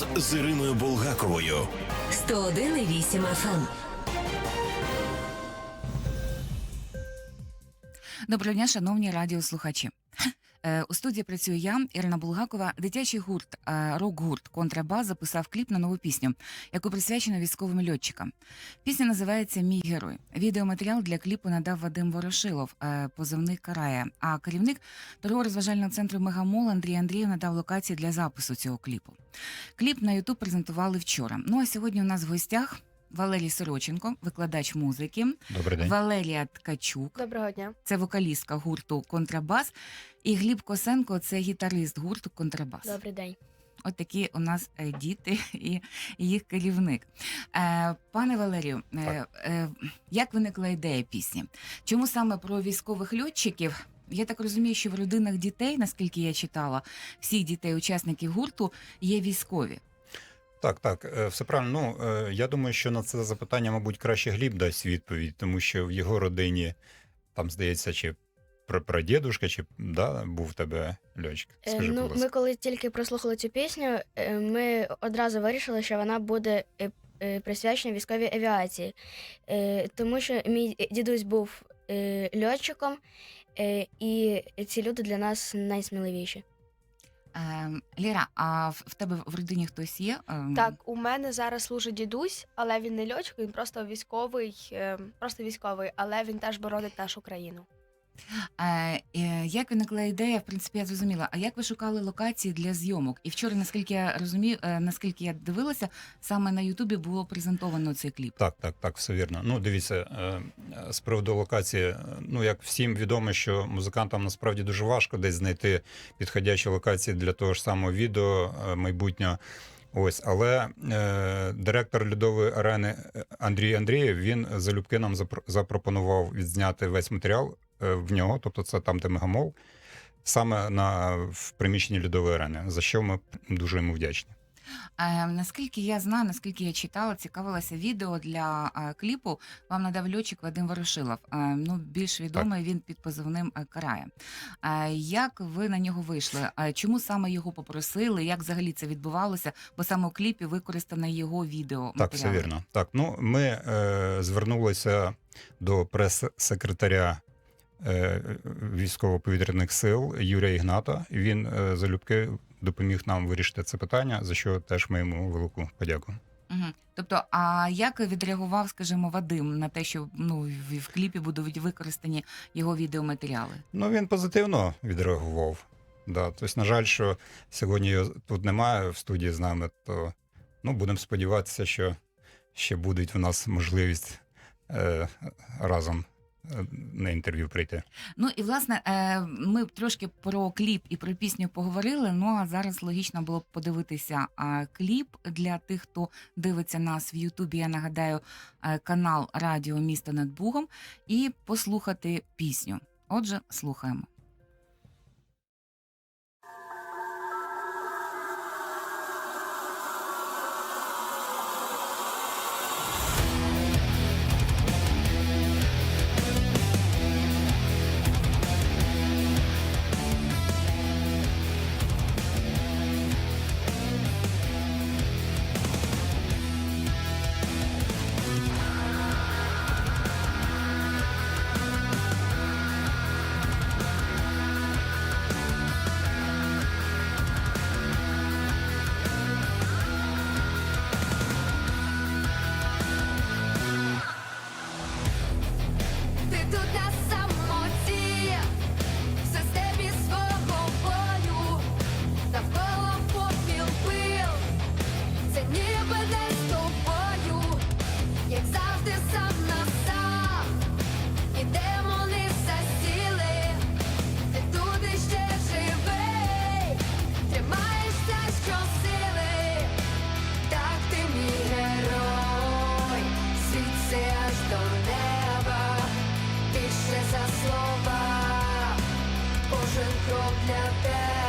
вікенд з Іриною Болгаковою. 101,8 FM. Доброго дня, шановні радіослухачі. Е, У студії працюю я, Ірина Булгакова. Дитячий гурт, е, рок-гурт Контрабас записав кліп на нову пісню, яку присвячено військовим льотчикам. Пісня називається Мій герой. Відеоматеріал для кліпу надав Вадим Ворошилов, е, позивний Карая. А керівник торгово-розважального центру Мегамол Андрій Андрієв надав локації для запису цього кліпу. Кліп на Ютуб презентували вчора. Ну а сьогодні у нас в гостях Валерій Сороченко, викладач музики. Добрий день. Валерія Ткачук, Доброго дня. це вокалістка гурту Контрабас, і Гліб Косенко це гітарист гурту Контрабас. Добрий день. От такі у нас е, діти і їх керівник. Е, пане Валерію, е, е, як виникла ідея пісні? Чому саме про військових льотчиків? Я так розумію, що в родинах дітей, наскільки я читала, всіх дітей, учасників гурту, є військові. Так, так, е, все правильно. Ну е, я думаю, що на це запитання, мабуть, краще Гліб дасть відповідь, тому що в його родині там здається, чи пр- прадідушка, чи да, був тебе льотчик. Е, Скажи, ну, ми коли тільки прослухали цю пісню, е, ми одразу вирішили, що вона буде е, е, присвячена військовій авіації. Е, Тому що мій дідусь був е, льотчиком, е, і ці люди для нас найсміливіші. Е, Ліра, а в в тебе в родині хтось є? Ем, Так, у мене зараз служить дідусь, але він не льотчик, він просто військовий, е, просто військовий, але він теж боронить нашу країну. Е, як виникла ідея, в принципі, я зрозуміла. А як ви шукали локації для зйомок? І вчора, наскільки я розумію, е, наскільки я дивилася, саме на Ютубі було презентовано цей кліп. Так, так, так, все вірно. Ну, дивіться, е, з приводу локації, ну як всім відомо, що музикантам насправді дуже важко десь знайти підходячі локації для того ж самого відео майбутнього. Ось, але е, директор льодової арени Андрій Андрієв він залюбки нам запро- запропонував відзняти весь матеріал в нього, тобто це там, де мегамол, саме на в приміщенні льодової арени, за що ми дуже йому вдячні. Е, наскільки я знаю, наскільки я читала, цікавилася відео для е, кліпу. Вам надав льотчик Вадим Ворошилов. Е, ну, більш відомий він під позивним е, Карая. Е, як ви на нього вийшли? Е, чому саме його попросили? Як взагалі це відбувалося? Бо саме у кліпі використано його відео. Так, все вірно. Так, ну ми е, звернулися до прес-секретаря е, військово-повітряних сил Юрія Ігната. Він е, залюбки допоміг нам вирішити це питання, за що теж ми йому велику подяку. Угу. Тобто, а як відреагував, скажімо, Вадим на те, що ну в, кліпі будуть використані його відеоматеріали? Ну він позитивно відреагував. Да, тобто, на жаль, що сьогодні його тут немає в студії з нами, то ну, будемо сподіватися, що ще буде в нас можливість е, разом е, на інтерв'ю прийти. Ну і власне е, ми трошки про кліп і про пісню поговорили. Ну а зараз логічно було б подивитися кліп для тих, хто дивиться нас в Ютубі. Я нагадаю е, канал Радіо Місто над Бугом і послухати пісню. Отже, слухаємо. Don't let that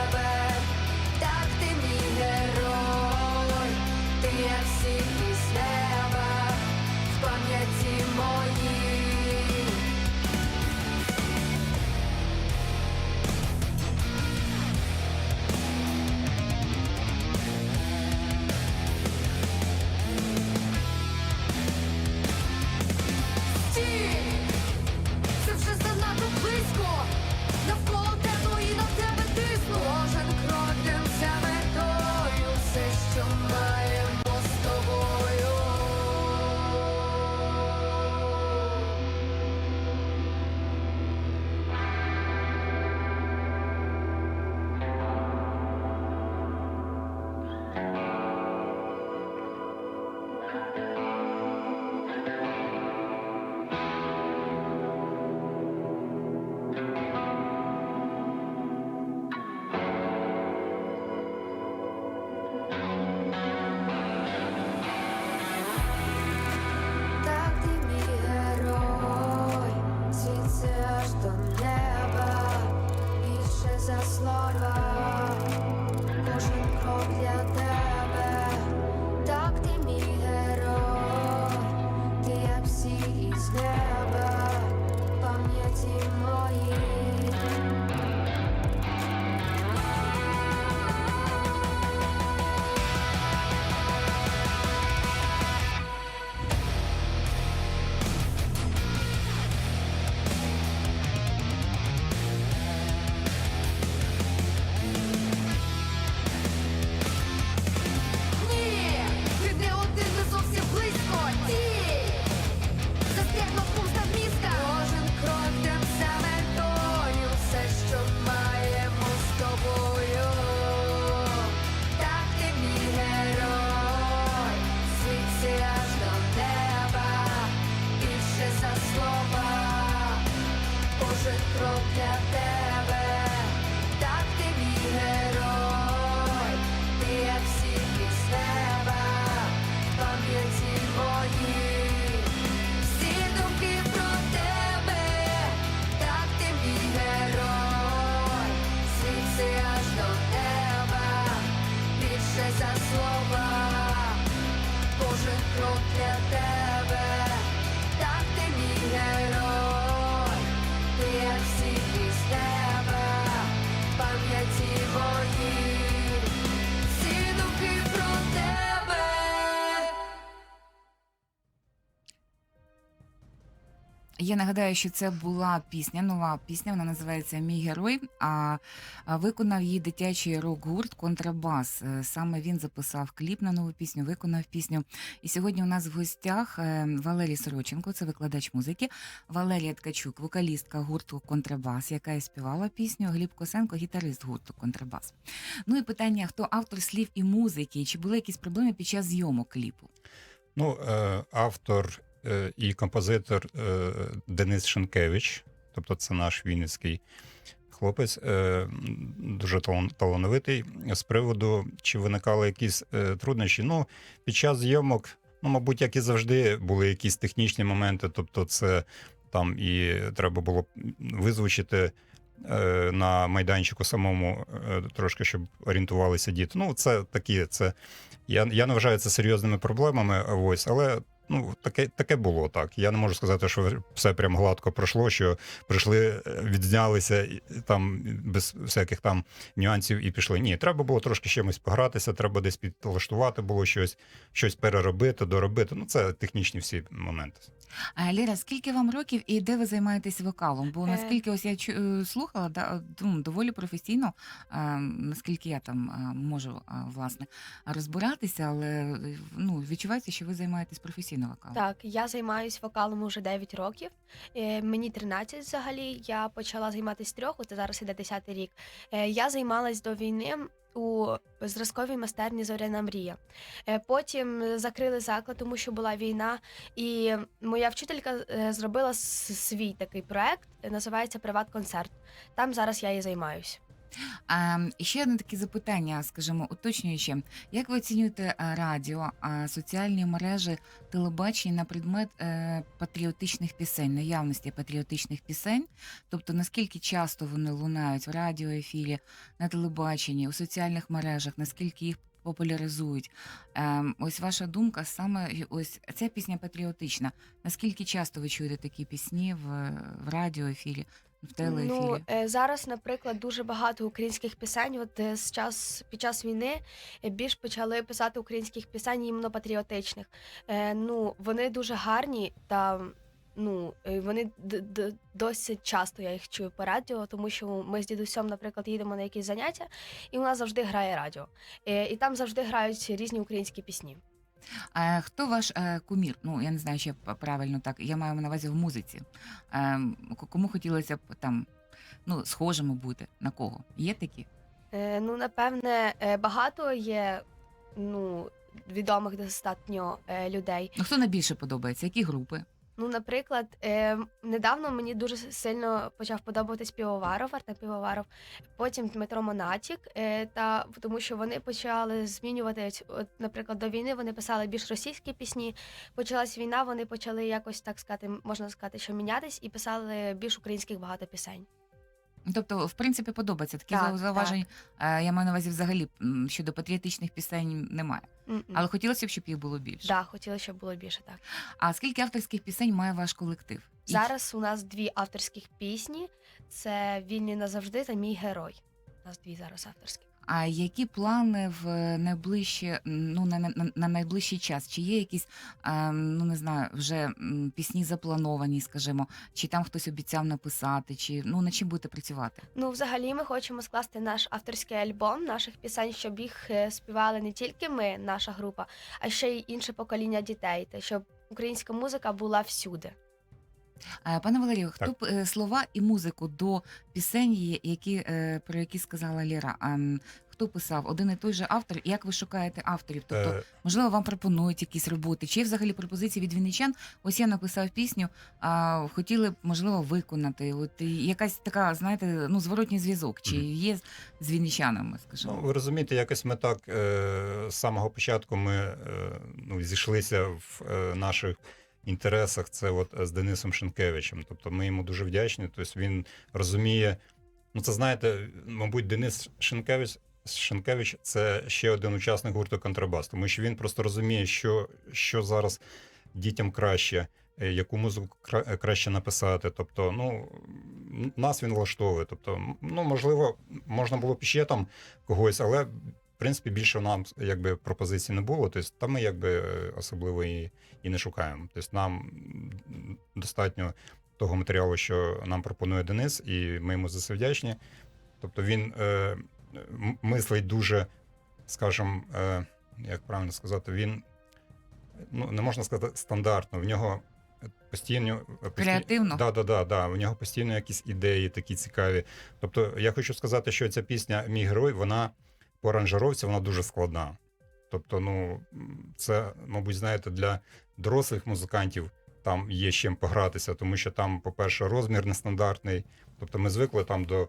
Я нагадаю, що це була пісня, нова пісня. Вона називається Мій герой. А виконав її дитячий рок-гурт Контрабас. Е, Саме він записав кліп на нову пісню, виконав пісню. І сьогодні у нас в гостях е, Валерій Сороченко, це викладач музики, Валерія Ткачук, вокалістка гурту Контрабас, яка і співала пісню. Гліб Косенко, гітарист гурту Контрабас. Ну і питання: хто автор слів і музики? Чи були якісь проблеми під час зйомок кліпу? Ну, е, автор і композитор е, Денис Шенкевич, тобто це наш вінницький хлопець, е, дуже талановитий. З приводу, чи виникали якісь е, труднощі. Ну, під час зйомок, ну, мабуть, як і завжди, були якісь технічні моменти, тобто, це там і треба було визвучити. е, На майданчику самому е, трошки, щоб орієнтувалися діти. Ну, це такі, це я, я не вважаю це серйозними проблемами, ось, але ну, таке, таке було так. Я не можу сказати, що все прям гладко пройшло, що прийшли, е, відзнялися там без всяких там нюансів і пішли. Ні, треба було трошки чимось погратися, треба десь підлаштувати було щось, щось переробити, доробити. Ну, це технічні всі моменти. А, Ліра, скільки вам років і де ви займаєтесь вокалом? Бо Е. наскільки ось я чу- е, слухала, да, ну, доволі професійно, наскільки я там можу власне розбиратися, але ну, відчувається, що ви займаєтесь професійно вокалом. Так, я займаюся вокалом уже 9 років. Е, Мені 13 взагалі. Я почала займатися трьох, це зараз іде 10 рік. Е, Я займалась до війни у зразковій майстерні Зоряна мрія. Е, Потім закрили заклад, тому що була війна. І моя вчителька зробила свій такий проект, називається Приват-концерт. Там зараз я і займаюся. А, і ще одне таке запитання, скажімо, уточнюючи, як ви оцінюєте е, радіо, соціальні мережі, телебачення на предмет е, патріотичних пісень, наявності патріотичних пісень? Тобто наскільки часто вони лунають в радіоефірі, на телебаченні, у соціальних мережах, наскільки їх популяризують? Ем, ось ваша думка саме ось ця пісня патріотична. Наскільки часто ви чуєте такі пісні в, в радіоефірі, в телеефірі? Ну е, зараз, наприклад, дуже багато українських пісень. От е, з час під час війни е, більш почали писати українських пісень іменно патріотичних. Е, ну вони дуже гарні та. Ну, е, вони досить часто я їх чую по радіо, тому що ми з дідусем, наприклад, їдемо на якісь заняття, і у нас завжди грає радіо. Е, і там завжди грають різні українські пісні. А хто ваш е, кумір? Ну я не знаю, чи правильно так. Я маю на увазі в музиці. Е, кому хотілося б там ну, схожими бути? На кого? Є такі? Е, ну, напевне, е, багато є ну, відомих достатньо е, людей. Ну хто найбільше подобається? Які групи? Ну, наприклад, е, недавно мені дуже сильно почав подобатись Півоваров, Артем Півоваров, потім Дмитро Монатік, е, та тому що вони почали змінювати. От, наприклад, до війни вони писали більш російські пісні. Почалась війна, вони почали якось так сказати, можна сказати, що мінятись, і писали більш українських багато пісень. Тобто, в принципі, подобається. Такі Так, зауважень, е, я маю на увазі взагалі м, щодо патріотичних пісень немає. М-м. Але хотілося б, щоб їх було більше. да, хотілося щоб було більше так. А скільки авторських пісень має ваш колектив? І Зараз у нас дві авторських пісні: це Вільні назавжди та мій герой. У нас дві зараз авторські. А які плани в найближче, ну на, на, на найближчий час? Чи є якісь, е, ну не знаю, вже пісні заплановані, скажімо, чи там хтось обіцяв написати, чи ну над чим будете працювати? Ну, взагалі, ми хочемо скласти наш авторський альбом наших пісень, щоб їх е, співали не тільки ми, наша група, а ще й інше покоління дітей, та щоб українська музика була всюди. Пане Валерію, хто Так. п- е, слова і музику до пісень, які е, про які сказала Ліра? А, хто писав? Один і той же автор? І як ви шукаєте авторів? Тобто, Е, можливо, вам пропонують якісь роботи? Чи є взагалі пропозиції від вінничан? Ось я написав пісню, а хотіли б можливо виконати. От якась така, знаєте, ну зворотній зв'язок, чи є з- вінничанами, скажімо? Ну, ви розумієте, якось ми так з самого початку ми ну, зійшлися в наших інтересах. Це от з Денисом Шенкевичем. Тобто ми йому дуже вдячні. Тобто він розуміє. Ну, це знаєте, мабуть, Денис Шенкевич Шенкевич це ще один учасник гурту Контрабас, тому що він просто розуміє, що, що зараз дітям краще, е, яку музику е, краще написати. Тобто, ну нас він влаштовує. Тобто, ну можливо, можна було б ще там когось, але принципі більше нам якби пропозицій не було. Тобто, там ми якби особливо і, і не шукаємо. Тобто, нам достатньо того матеріалу, що нам пропонує Денис, і ми йому за це вдячні. Тобто він е, мислить дуже, скажімо, е, як правильно сказати, він ну, не можна сказати стандартно. В нього постійно постій- Креативно? Да, да, да, да. У нього постійно якісь ідеї такі цікаві. Тобто, я хочу сказати, що ця пісня Мій герой, вона по аранжировці вона дуже складна. Тобто, ну, це, мабуть, знаєте, для дорослих музикантів там є з чим погратися, тому що там, по-перше, розмір нестандартний. Тобто ми звикли там до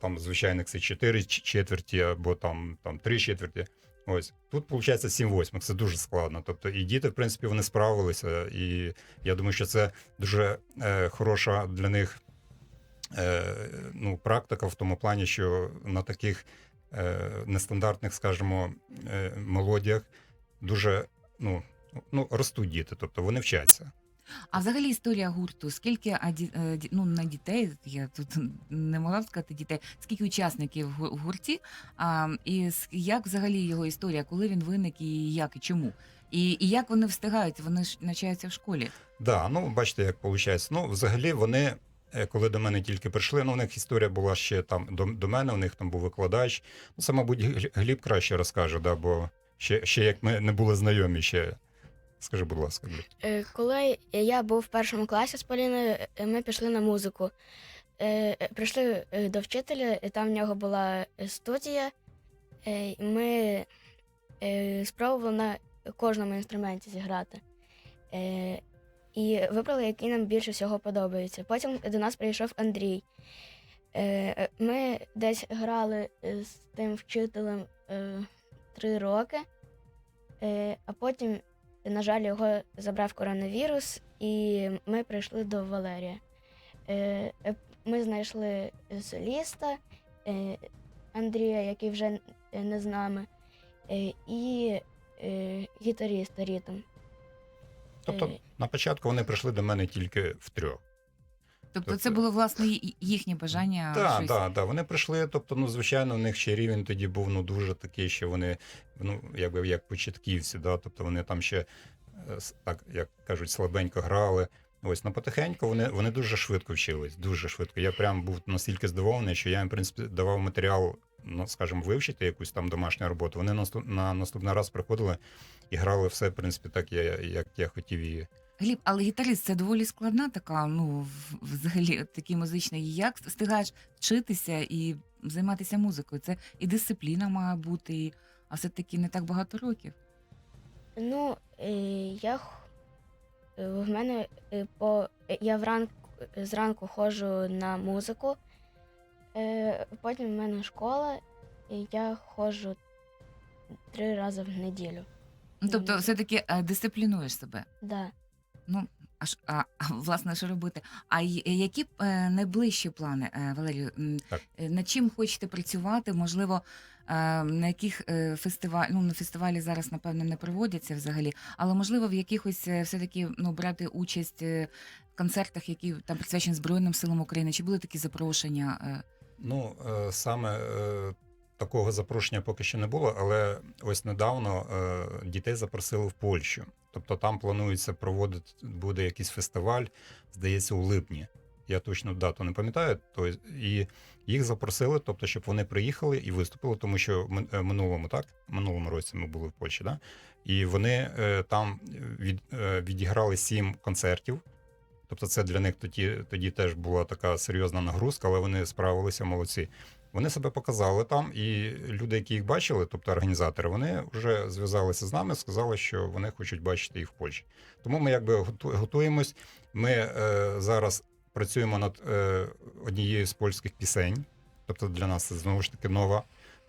там, звичайних це 4 четверті або там, там 3 четверті. Ось тут виходить 7 восьмих, це дуже складно. Тобто, і діти, в принципі, вони справилися. І я думаю, що це дуже е, хороша для них е, ну, практика в тому плані, що на таких нестандартних, скажімо, е, мелодіях дуже ну, ну, ростуть діти, тобто вони вчаться. А взагалі історія гурту, скільки е, ну, на дітей, я тут не могла б сказати дітей, скільки учасників в гурті, а, і як взагалі його історія, коли він виник і як, і чому? І, і як вони встигають? Вони ж навчаються в школі. Да, ну бачите, як виходить. Ну, взагалі, вони, е, коли до мене тільки прийшли, ну, у них історія була ще там до, до мене, у них там був викладач. Ну, це, мабуть, Гліб краще розкаже, да, бо ще, ще як ми не були знайомі ще. Скажи, будь ласка, Гліб. Е, Коли я був в першому класі з Поліною, е, ми пішли на музику. Е, е, Прийшли е, до вчителя, і там в нього була е, студія. Е, Ми е, спробували на кожному інструменті зіграти. І вибрали, який нам більше всього подобається. Потім до нас прийшов Андрій. Е, е, Ми десь грали е, з тим вчителем три роки, а потім на жаль, його забрав коронавірус, і ми прийшли до Валерія. Ми знайшли соліста Андрія, який вже не з нами, і гітаріста Рітм. Тобто. На початку вони прийшли до мене тільки втрьох. Тобто, Тобто- це було власне їхнє бажання. Так, щось... так, так. Вони прийшли. Тобто, ну, звичайно, у них ще рівень тоді був ну дуже такий, що вони, ну, якби як початківці, да, тобто вони там ще е, так, як кажуть, слабенько грали. Ось, ну потихеньку вони, вони дуже швидко вчились, дуже швидко. Я прям був настільки здивований, що я їм, в принципі, давав матеріал, ну, скажімо, вивчити якусь там домашню роботу. Вони на наступний раз приходили і грали все, в принципі, так, я, як я хотів і Гліб, але гітарист це доволі складна така, ну, взагалі, такий музичний. Як встигаєш вчитися і займатися музикою? Це і дисципліна має бути, і- а все-таки не так багато років. Ну, е, я е, в мене е, по я вранку зранку ходжу на музику, потім в мене школа, і я ходжу три рази в неділю. Ну, тобто, все-таки дисциплінуєш себе. Да. Ну, а, ж- а, а власне, що робити? А й- які е, найближчі плани, е, Валерію? М, Так. е, Над чим хочете працювати? Можливо, е, на яких е, фестиваль, ну, на фестивалі зараз, напевно, не проводяться взагалі, але можливо в якихось е, все-таки ну, брати участь е, в концертах, які там присвячені Збройним силам України? Чи були такі запрошення? е? Ну, е, саме е, такого запрошення поки що не було, але ось недавно е, дітей запросили в Польщу. Тобто там планується проводити буде якийсь фестиваль, здається, у липні. Я точно дату не пам'ятаю. То і їх запросили, тобто, щоб вони приїхали і виступили, тому що е, минулому, так, минулому році ми були в Польщі, да? і вони е, там від, е, відіграли сім концертів. Тобто, це для них тоді, тоді теж була така серйозна нагрузка, але вони справилися молодці. Вони себе показали там, і люди, які їх бачили, тобто організатори, вони вже зв'язалися з нами, сказали, що вони хочуть бачити їх в Польщі. Тому ми якби готуємось. Ми е, зараз працюємо над е, однією з польських пісень. Тобто для нас це знову ж таки нова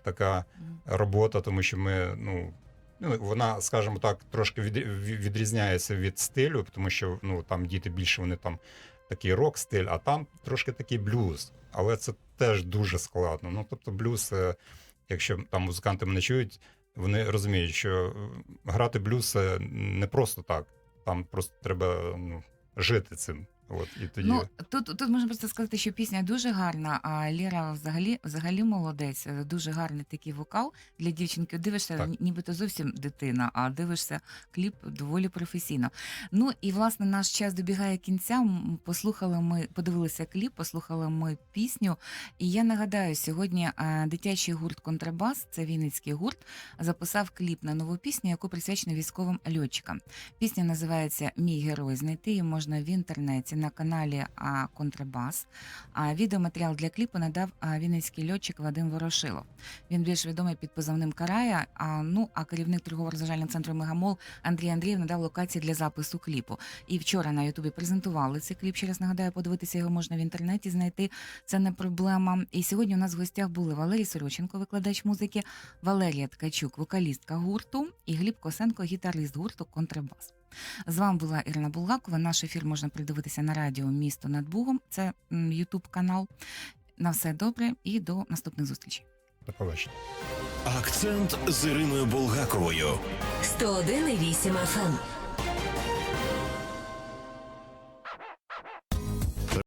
така робота, тому що ми, ну. Ну, вона, скажімо так, трошки від, від- відрізняється від стилю, тому що ну, там діти більше вони там такий рок-стиль, а там трошки такий блюз. Але це теж дуже складно. Ну, тобто, блюз е, якщо там музиканти мене чують, вони розуміють, що е, грати блюз не просто так. Там просто треба ну, жити цим. От, і тоді... Ну тут, тут можна просто сказати, що пісня дуже гарна, а Лєра взагалі взагалі молодець. е, Дуже гарний такий вокал для дівчинки. Дивишся, Так. нібито зовсім дитина, а дивишся кліп доволі професійно. Ну і власне наш час добігає кінця. Послухали ми, подивилися кліп, послухали ми пісню. І я нагадаю, сьогодні е, дитячий гурт Контрабас, це Вінницький гурт, записав кліп на нову пісню, яку присвячено військовим льотчикам. Пісня називається Мій герой. Знайти її можна в інтернеті на каналі Контрабас. А відеоматеріал для кліпу надав вінницький льотчик Вадим Ворошилов. Він більш відомий під позивним Карая. А ну а керівник торгово-розважального центру Мегамол Андрій Андрієв надав локації для запису кліпу. І вчора на Ютубі презентували цей кліп. Ще раз нагадаю, подивитися його можна в інтернеті знайти. Це не проблема. І сьогодні у нас в гостях були Валерій Сороченко, викладач музики, Валерія Ткачук, вокалістка гурту, і Гліб Косенко, гітарист гурту Контрабас. З вами була Ірина Булгакова. Наш ефір можна придивитися на радіо Місто над Бугом. Це Ютуб канал. На все добре і до наступних зустрічей. До побачення. Акцент з Іриною Булгаковою. 101,8 FM.